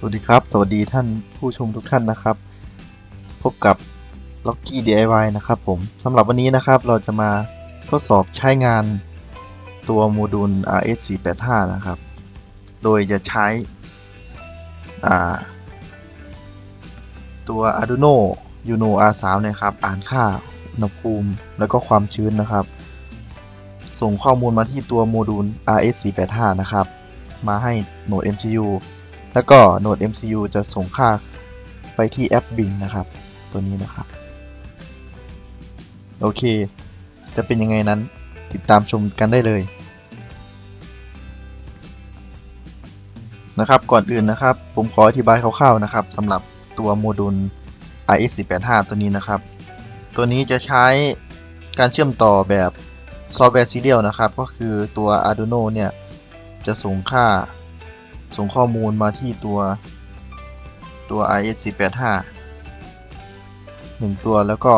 สวัสดีครับ สวัสดีท่านผู้ชมทุกท่านนะครับ พบกับ Locky DIY นะครับผมสำหรับวันนี้นะครับเราจะมาทดสอบใช้งานตัวโมดูล RS485 นะครับ โดยจะใช้ตัว Arduino Uno R3 นะครับ อ่านค่าอุณหภูมิแล้วก็ความชื้นนะครับ ส่งข้อมูลมาที่ตัวโมดูล RS485 นะครับ มาให้โหนด MCU แล้วก็โหนด MCU จะส่งค่าไปที่แอป Bing นะครับ ตัวนี้นะครับ โอเค จะเป็นยังไงนั้นติดตามชมกันได้เลยนะครับก่อนอื่นนะครับ ผมขออธิบายคร่าวๆนะครับสำหรับตัวโมดูล RS485 ตัวนี้นะครับ ตัวนี้จะใช้การเชื่อมต่อแบบซอฟต์แวร์ซีเรียลนะครับ ก็คือตัว Arduino เนี่ย จะส่งค่า ส่งข้อมูลมาที่ตัวตัว RS485 หนึ่งตัวแล้วก็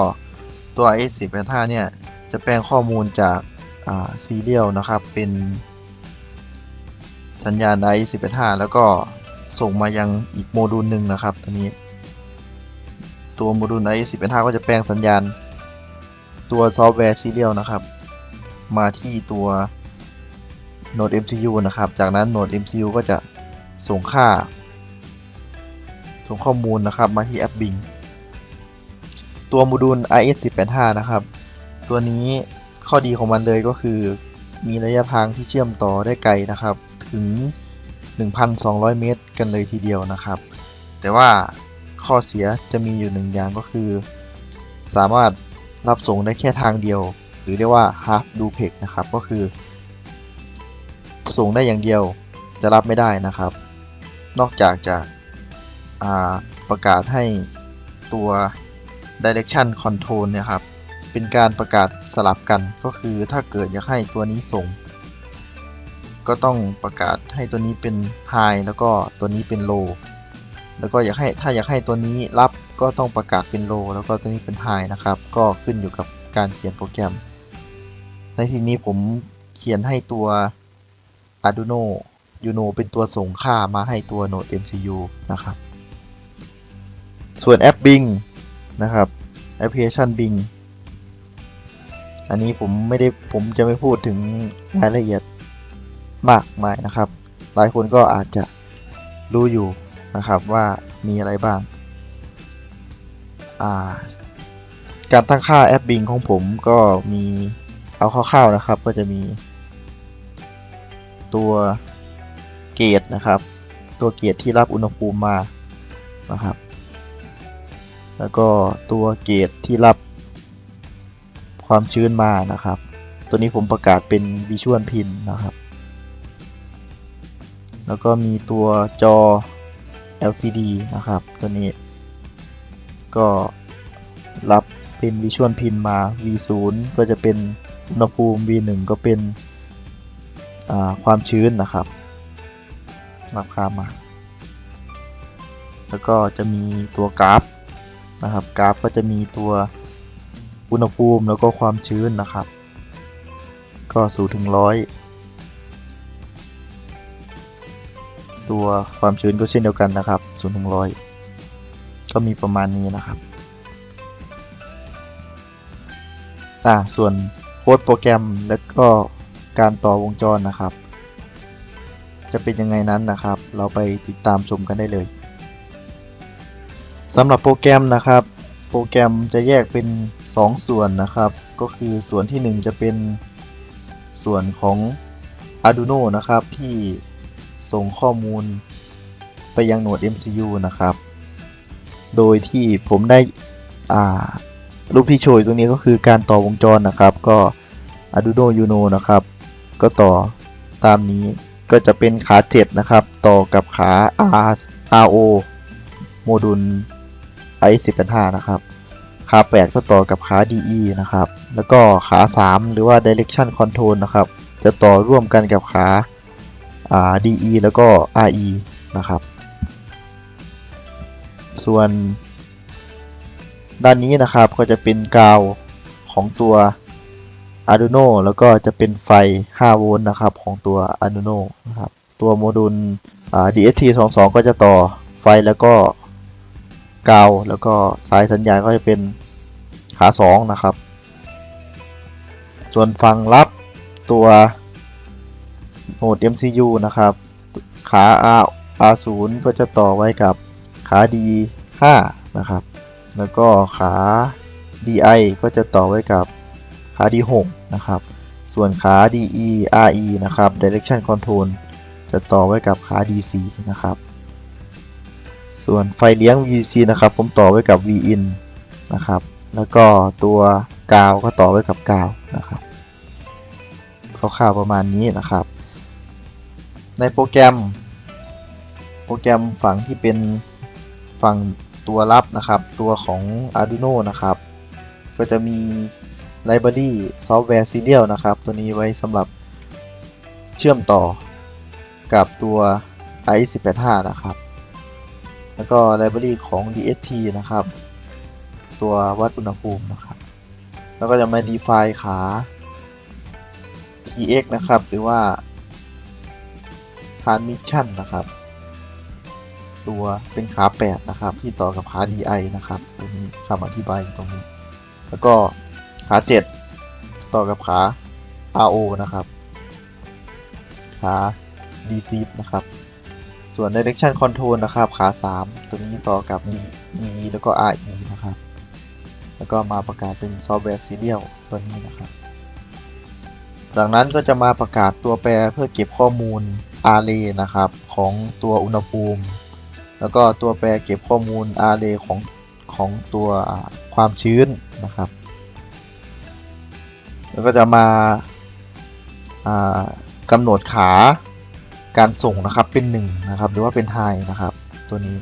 ตัว RS485 เนี่ย จะแปลงข้อมูลจากซีเรียลนะครับ เป็นสัญญาณ RS485 แล้วก็ส่งมายังอีกโมดูลหนึ่งนะครับ ตัวนี้ ตัวโมดูล RS485 ก็จะแปลงสัญญาณ ตัวซอฟต์แวร์ซีเรียลนะครับ มาที่ตัวโหนด MCU นะครับ จากนั้นโหนด MCU ก็จะ ส่งค่า ส่งข้อมูลนะครับมาที่แอป Bing ตัวโมดูล RS485 นะครับ ตัวนี้ข้อดีของมันเลยก็คือ มีระยะทางที่เชื่อมต่อได้ไกลนะครับ ถึง 1,200 เมตร กันเลยทีเดียวนะครับ แต่ว่าข้อเสียจะมีอยู่หนึ่งอย่างก็คือ สามารถรับส่งได้แค่ทางเดียว หรือเรียกว่า half duplex นะครับ ก็คือ ส่งได้อย่างเดียวจะรับไม่ได้นะครับ นอกจากจะประกาศให้ตัว direction control เนี่ยครับ เป็นการประกาศสลับกันก็คือถ้าเกิดอยากให้ตัวนี้ส่ง ก็ต้องประกาศให้ตัวนี้เป็น high แล้วก็ตัวนี้เป็น low แล้วก็อยากให้ถ้าอยากให้ตัวนี้รับก็ต้องประกาศเป็น low แล้วก็ตัวนี้เป็น high นะครับ ก็ขึ้นอยู่กับการเขียนโปรแกรม ในที่นี้ผมเขียนให้ตัว Arduino Uno เป็นตัวส่งค่ามาให้ตัวโหนด MCU นะครับ ส่วนแอป Bing นะครับแอปพลิเคชัน Bing อันนี้ผมไม่ได้ผมจะไม่พูดถึงรายละเอียดมากมายนะครับ หลายคนก็อาจจะรู้อยู่นะครับว่ามีอะไรบ้าง การตั้งค่าแอป Bing ของผมก็มีเอาคร่าวๆนะครับ ก็จะมีตัว เกจนะครับ ตัวเกจที่รับอุณหภูมิมานะครับ แล้วก็ตัวเกจที่รับความชื้นมานะครับ ตัวนี้ผมประกาศเป็นวิชวลพินนะครับ แล้วก็มีตัวจอ LCD นะครับ ตัวนี้ ก็รับเป็นวิชวลพินมา V0 ก็จะเป็นอุณหภูมิ V1 ก็เป็นความชื้นนะครับ รับค่ามา แล้วก็จะมีตัวกราฟนะครับ กราฟก็จะมีตัวอุณหภูมิแล้วก็ความชื้นนะครับ ก็สูถึงร้อยตัวความชื้นก็เช่นเดียวกันนะครับศูนย์ถึงร้อยก็มีประมาณนี้นะครับอ่าส่วนโค้ดโปรแกรมแล้วก็การต่อวงจรนะครับ จะเป็นยังไงนั้นนะครับ เราไปติดตามชมกันได้เลยสำหรับโปรแกรมนะครับ โปรแกรมจะแยกเป็น 2 ส่วนนะครับ ก็คือส่วนที่ 1 จะเป็นส่วนของ Arduino นะครับ ที่ส่งข้อมูลไปยังโหนด MCU นะครับ โดยที่ผมได้รูปที่โชว์ตรงนี้ก็คือการต่อวงจรนะครับ ก็ Arduino Uno นะครับ ก็ต่อตามนี้ ก็จะเป็นขา 7 นะครับ ต่อกับขา R RO โมดูล i15 นะครับ ขา 8 ก็ต่อกับขา DE นะครับ แล้วก็ขา 3 หรือว่า Direction Control นะครับ จะต่อร่วมกันกับขา DE แล้วก็ RE นะครับ ส่วนด้านนี้นะครับก็จะเป็นกาวของตัว Arduino แล้วก็จะเป็นไฟ 5 โวลต์นะครับของตัว Arduino นะครับตัวโมดูล DST 22 ก็จะต่อไฟแล้วก็กาวแล้วก็สายสัญญาณก็จะเป็นขา 2 นะครับ ส่วนฝั่งรับตัวโหมด MCU นะครับ ขา R R0 ก็จะต่อไว้กับขา D5 นะครับ แล้วก็ขา DI ก็จะต่อไว้กับ ขา D6 นะครับ ส่วนขา DE RE นะครับ Direction Control จะต่อไว้กับขา DC นะครับ ส่วนไฟเลี้ยง VC นะครับ ผมต่อไว้กับ VIN นะครับ แล้วก็ตัวกาวก็ต่อไว้กับกาวนะครับคร่าวๆประมาณนี้นะครับ ในโปรแกรม โปรแกรมฝั่งที่เป็นฝั่งตัวรับนะครับ ตัวของ Arduino นะครับ ก็จะมี Library Software Serial นะครับ ตัวนี้ไว้สำหรับเชื่อมต่อกับตัว i185 นะครับ แล้วก็ Library ของ DST นะครับ ตัววัดอุณหภูมินะครับ แล้วก็จะมา define ขา tx นะครับ หรือว่า transmission นะครับ ตัวเป็นขา 8 นะครับ ที่ต่อกับขา di นะครับ ตัวนี้คำอธิบายตรงนี้ แล้วก็ ขา7ต่อกับขา ro นะครับ ขา dc นะครับ ส่วน direction control นะครับ ขา 3 ตัวนี้ต่อกับ d e แล้วก็ re นะครับ แล้วก็มาประกาศเป็นซอฟต์แวร์ serial ตัวนี้นะครับ จากนั้นก็จะมาประกาศตัวแปรเพื่อเก็บข้อมูล array นะครับ ของตัวอุณหภูมิ แล้วก็ตัวแปรเก็บข้อมูล array ของของตัวความชื้นนะครับ แล้วก็จะมากำหนดขาการส่งนะครับเป็น1นะครับหรือว่าเป็น high นะครับ ตัวนี้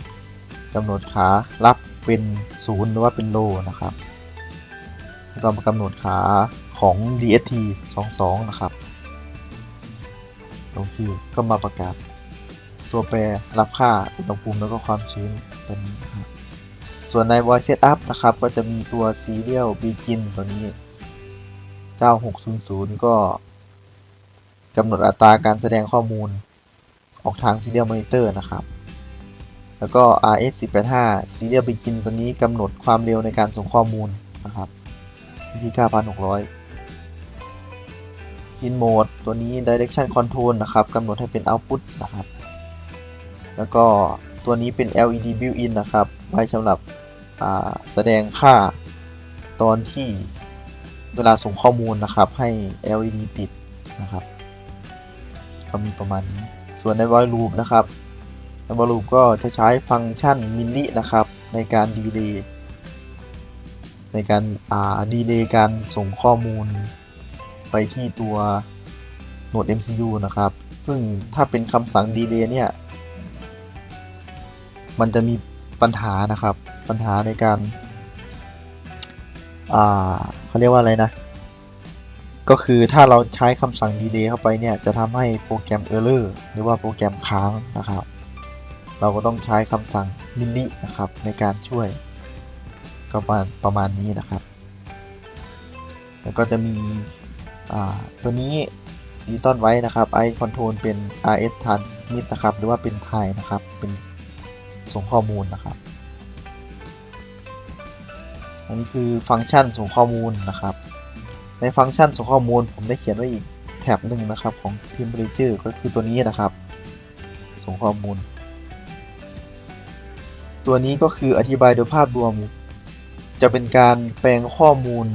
กำหนดขารับเป็น0หรือว่าเป็น low นะครับแล้วก็มากำหนดขาของ DST 22 นะครับโอเคก็มาประกาศ ตัวแปรรับค่าอุณหภูมิแล้วก็ความชื้นตัวนี้นะครับส่วนใน voice setup นะครับ ก็จะมีตัว serial begin ตัวนี้ 9600 ก็กำหนดอัตราการแสดงข้อมูลออกทาง serial monitor นะครับ แล้วก็ RS185 serial begin ตัวนี้กำหนดความเร็วในการส่งข้อมูลนะครับที่ 9,600 pin mode ตัวนี้ direction control นะครับกำหนดให้เป็น output นะครับ แล้วก็ตัวนี้เป็น LED built-in นะครับ ไว้สำหรับแสดงค่าตอนที่ เวลาส่งข้อมูลนะครับ ให้ LED ติดนะครับ ก็มีประมาณนี้ ส่วนใน void loop นะครับใน void loop ก็จะใช้ฟังก์ชันมิลลินะครับ ในการดีเลย์ในการอ่าดีเลย์การส่งข้อมูลไปที่ตัวโหนด MCU นะครับ ซึ่งถ้าเป็นคำสั่งดีเลย์เนี่ย มันจะมีปัญหานะครับ ปัญหาในการอ่า เขาเรียกว่าอะไรนะ ก็คือถ้าเราใช้คำสั่งดีเลย์เข้าไปเนี่ย จะทำให้โปรแกรม Error หรือว่าโปรแกรมค้างนะครับ เราก็ต้องใช้คำสั่งมิลลินะครับ ในการช่วยก็ประมาณประมาณนี้นะครับ แล้วก็จะมีตัวนี้ดิจิตอลไว้นะครับ i control เป็น rs transmit นะครับ หรือว่าเป็นไทยนะครับ เป็นส่งข้อมูลนะครับ อันนี้คือฟังก์ชันส่งข้อมูลนะครับ ในฟังก์ชันส่งข้อมูลผมได้เขียนไว้อีกแท็บหนึ่งนะครับของ temperature ก็คือตัวนี้นะครับ ส่งข้อมูล ตัวนี้ก็คืออธิบายโดยภาพรวม จะเป็นการแปลงข้อมูล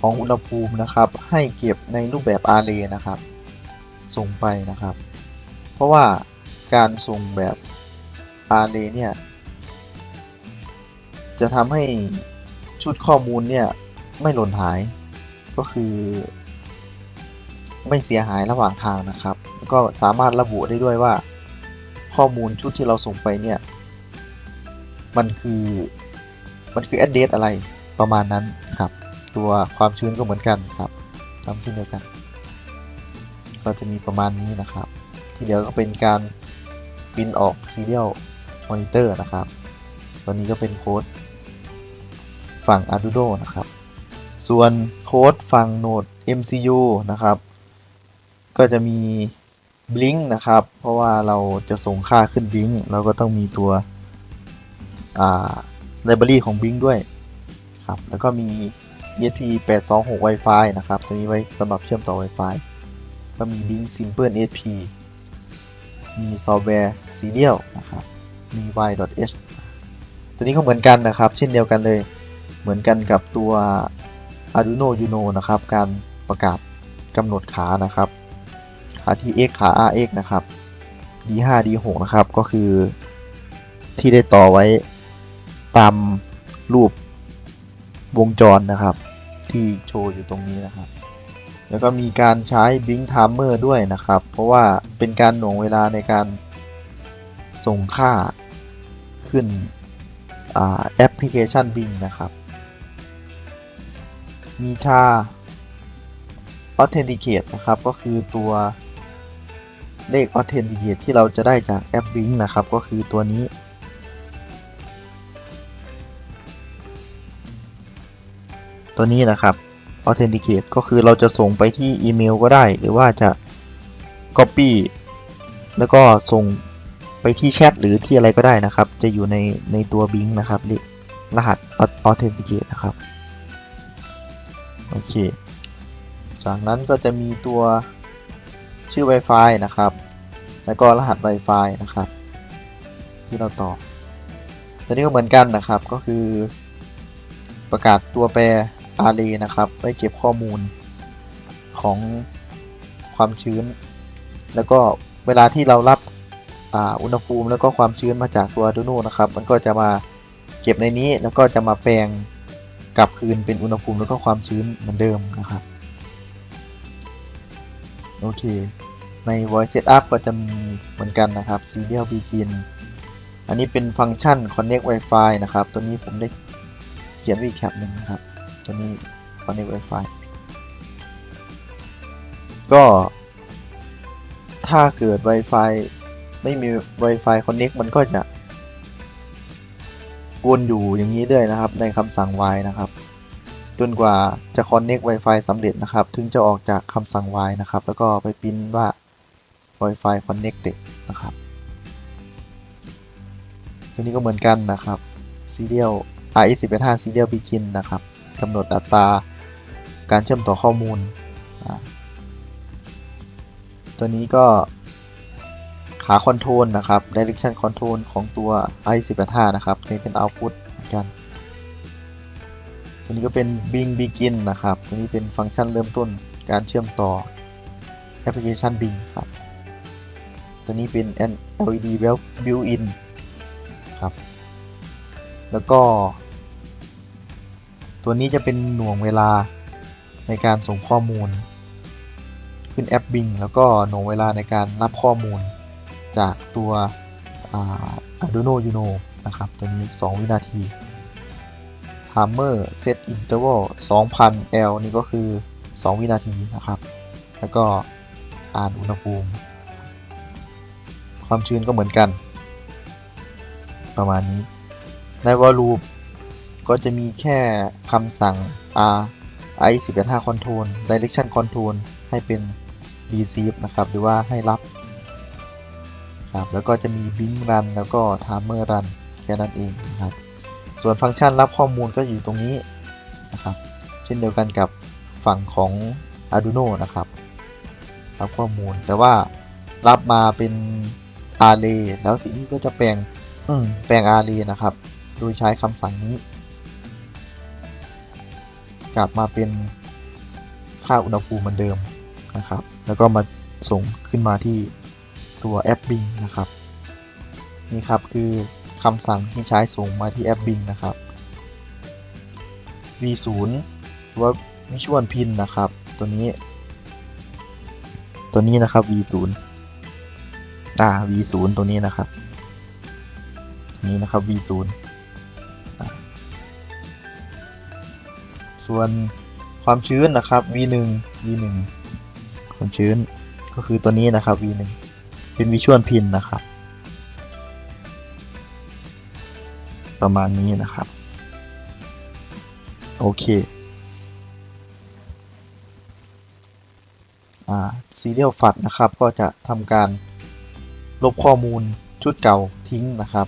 ของอุณหภูมินะครับ ให้เก็บในรูปแบบ array นะครับ ส่งไปนะครับ เพราะว่าการส่งแบบ array เนี่ยจะทำให้ ชุดข้อมูลเนี่ยไม่หล่นหายก็คือ ไม่เสียหายระหว่างทางนะครับ ก็สามารถระบุได้ด้วยว่า ข้อมูลชุดที่เราส่งไปเนี่ย มันคือมันคือ address อะไรประมาณนั้นครับ ตัวความชื้นก็เหมือนกันครับทำเช่นเดียวกัน ก็จะมีประมาณนี้นะครับ ที่เหลือก็เป็นการปริ้นออก serial monitor นะครับ ตัวนี้ก็เป็นโค้ด ฝั่ง Arduino นะครับ ส่วนโค้ดฝั่งโหนด MCU นะครับ ก็จะมี blink นะครับ เพราะว่าเราจะส่งค่าขึ้น blink เราก็ต้องมีตัวอ่า library ของ Bing ด้วยครับแล้วก็มี ESP 826 Wi-Fi นะครับตัวนี้ไว้สำหรับเชื่อมต่อ Wi-Fi ก็มี Bing Simple ESP มีซอฟต์แวร์ Serial นะครับมี y.h ตัวนี้ก็เหมือนกันนะครับ เช่นเดียวกันเลย เหมือนกันกับตัว Arduino Uno นะครับ การประกาศกำหนดขานะครับขา TX ขา RX นะครับ D5 D6 นะครับ ก็คือที่ได้ต่อไว้ตามรูปวงจรนะครับ ที่โชว์อยู่ตรงนี้นะครับ แล้วก็มีการใช้ Blink Timer ด้วยนะครับ เพราะว่าเป็นการหน่วงเวลาในการส่งค่าขึ้นแอปพลิเคชัน Bing นะครับ มีชา Authenticate นะครับ ก็คือตัวเลข Authenticate ที่เราจะได้จากแอป Bing นะครับ ก็คือตัวนี้ ตัวนี้นะครับ Authenticate ก็คือเราจะส่งไปที่อีเมลก็ได้ หรือว่าจะ Copy แล้วก็ส่งไปที่แชทหรือที่อะไรก็ได้นะครับ จะอยู่ในในตัว Bing นะครับรหัส Authenticate นะครับ โอเค จากนั้นก็จะมีตัวชื่อ Wi-Fi นะครับ แล้วก็รหัส Wi-Fi นะครับ ที่เราต่อตัวนี้ก็เหมือนกันนะครับ ก็คือประกาศตัวแปร array นะครับ ไว้เก็บข้อมูลของความชื้น แล้วก็เวลาที่เรารับอุณหภูมิแล้วก็ความชื้นมาจากตัว Arduino นะครับ มันก็จะมาเก็บในนี้แล้วก็จะมาแปลง กลับคืนเป็นอุณหภูมิแล้วก็ความชื้นเหมือนเดิมนะครับ โอเค ใน voice setup ก็จะมีเหมือนกันนะครับ serial begin อันนี้เป็นฟังก์ชัน connect wifi นะครับ ตัวนี้ผมได้เขียนวีแคปหนึ่งนะครับ ตัวนี้ connect wifi ก็ถ้าเกิด Wi-Fi ไม่มี Wi-Fi connect มันก็จะ วนอยู่อย่างนี้ด้วยนะครับ ในคำสั่ง y นะครับ จนกว่าจะ connect Wi-Fi สำเร็จนะครับ ถึงจะออกจากคำสั่ง y นะครับ แล้วก็ไปพิมพ์ว่า Wi-Fi connected นะครับตัวนี้ก็เหมือนกันนะครับ serial RS115 serial begin นะครับกำหนดอัตราการเชื่อมต่อข้อมูล ตัวนี้ก็ ขาคอนโทรลนะครับ direction control ของตัว i115 นะครับนี่เป็น output เหมือนกันตัวนี้ก็เป็น Bing begin นะครับตัวนี้เป็นฟังก์ชันเริ่มต้นการเชื่อมต่อแอปพลิเคชัน Bing ครับตัวนี้เป็น LED built-in ครับ แล้วก็ ตัวนี้จะเป็นหน่วงเวลาในการส่งข้อมูล ขึ้นแอป Bing แล้วก็หน่วงเวลาในการรับข้อมูล จากตัว Arduino Uno นะครับ ตัวนี้ 2 วินาที Timer Set Interval 2000 L นี่ก็คือ 2 วินาทีนะครับ แล้วก็อ่านอุณหภูมิ ความชื้นก็เหมือนกัน ประมาณนี้ ใน w o l o o p ก็จะมีแค่คำสั่ง R i 1 5 Control Direction Control ให้เป็น receive นะครับ หรือว่าให้รับ ครับ แล้วก็จะมี Blink Run แล้วก็ Timer Run แค่นั้นเองนะครับ ส่วนฟังก์ชันรับข้อมูลก็อยู่ตรงนี้นะครับ เช่นเดียวกันกับฝั่งของ Arduino นะครับ รับข้อมูลแต่ว่ารับมาเป็น Array แล้วทีนี้ก็จะแปลงแปลง Array นะครับ โดยใช้คำสั่งนี้ กลับมาเป็นค่าอุณหภูมิเหมือนเดิมนะครับ แล้วก็มาส่งขึ้นมาที่ ตัวแอป Bing นะครับนี่ครับคือคำสั่งที่ใช้ส่งมาที่แอป Bing นะครับ v0 หรือว่า Visual Pin นะครับ ตัวนี้ ตัวนี้นะครับ v0 อ่า v0 ตัวนี้นะครับ นี้นะครับ v0 ส่วนความชื้นนะครับ v1 v1 ความชื้นก็คือตัวนี้นะครับ v1 เป็นวิชวลพินนะครับ ประมาณนี้นะครับ โอเคอ่า serial f a t นะครับ ก็จะทำการลบข้อมูลชุดเก่าทิ้งนะครับ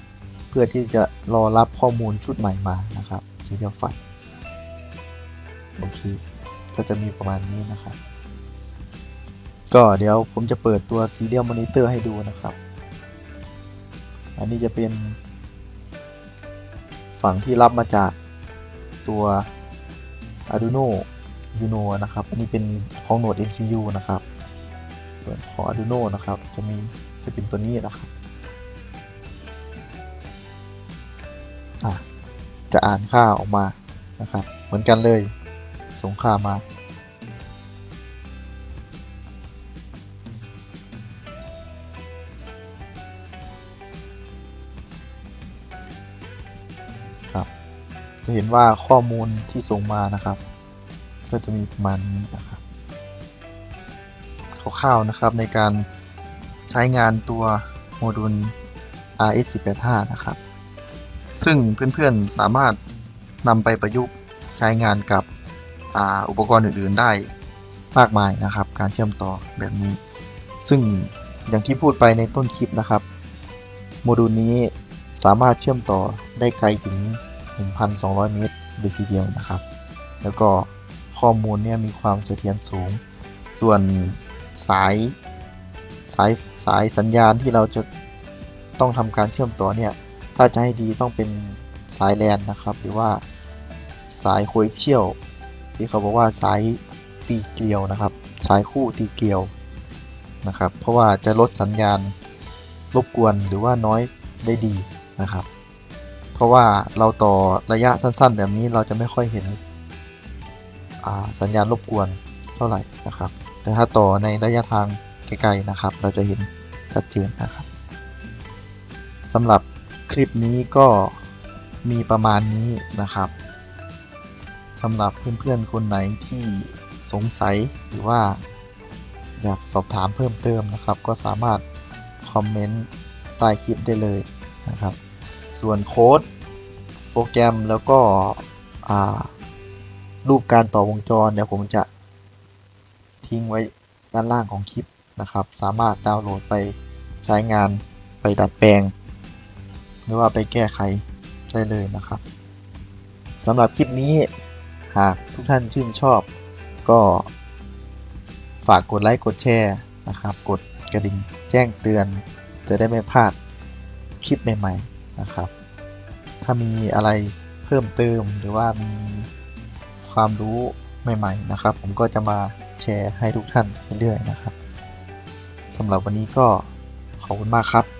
เพื่อที่จะรอรับข้อมูลชุดใหม่มานะครับ Serial f i โอเค ก็จะมีประมาณนี้นะครับ ก็เดี๋ยวผมจะเปิดตัว Serial Monitor ให้ดูนะครับ อันนี้จะเป็นฝั่งที่รับมาจากตัว Arduino Uno นะครับ อันนี้เป็นของโหนด MCU นะครับส่วนของ Arduino นะครับ จะมีจะเป็นตัวนี้นะครับะจะอ่านค่าออกมานะครับ เหมือนกันเลยส่งค่ามา จะเห็นว่าข้อมูลที่ส่งมานะครับ ก็จะมีประมาณนี้นะครับคร่าวๆนะครับในการใช้งานตัวโมดูล RS185 นะครับ ซึ่งเพื่อนๆสามารถนำไปประยุกต์ใช้งานกับออุปกรณ์อื่นๆได้มากมายนะครับ การเชื่อมต่อแบบนี้ ซึ่งอย่างที่พูดไปในต้นคลิปนะครับ โมดูลนี้สามารถเชื่อมต่อได้ไกลถึง 1,200 เมตรเลยทีเดียวนะครับ แล้วก็ข้อมูลเนี่ยมีความเสถียรสูง ส่วนสายสายสายสัญญาณที่เราจะต้องทำการเชื่อมต่อเนี่ย ถ้าจะให้ดีต้องเป็นสายแลนนะครับ หรือว่าสายโคเชียลที่เขาบอกว่าสายตีเกลียวนะครับ สายคู่ตีเกลียวนะครับ เพราะว่าจะลดสัญญาณรบกวนหรือว่าน้อยได้ดีนะครับ เพราะว่าเราต่อระยะสั้น ๆ แบบนี้เราจะไม่ค่อยเห็นสัญญาณรบกวนเท่าไหร่นะครับ แต่ถ้าต่อในระยะทางไกลๆนะครับ เราจะเห็นชัดเจนนะครับสำหรับคลิปนี้ก็มีประมาณนี้นะครับสำหรับเพื่อนๆคนไหนที่สงสัยหรือว่าอยากสอบถามเพิ่มเติมนะครับ ก็สามารถคอมเมนต์ใต้คลิปได้เลยนะครับ ส่วนโค้ดโปรแกรมแล้วก็รูปการต่อวงจรเดี๋ยวผมจะทิ้งไว้ด้านล่างของคลิปนะครับ สามารถดาวน์โหลดไปใช้งานไปดัดแปลง หรือว่าไปแก้ไขได้เลยนะครับสำหรับคลิปนี้หากทุกท่านชื่นชอบ ก็ฝากกดไลค์กดแชร์นะครับ กดกระดิ่งแจ้งเตือน จะได้ไม่พลาดคลิปใหม่ ๆ นะครับ ถ้ามีอะไรเพิ่มเติมหรือว่ามีความรู้ใหม่ๆนะครับ ผมก็จะมาแชร์ให้ทุกท่านเรื่อยๆนะครับสำหรับวันนี้ก็ขอบคุณมากครับ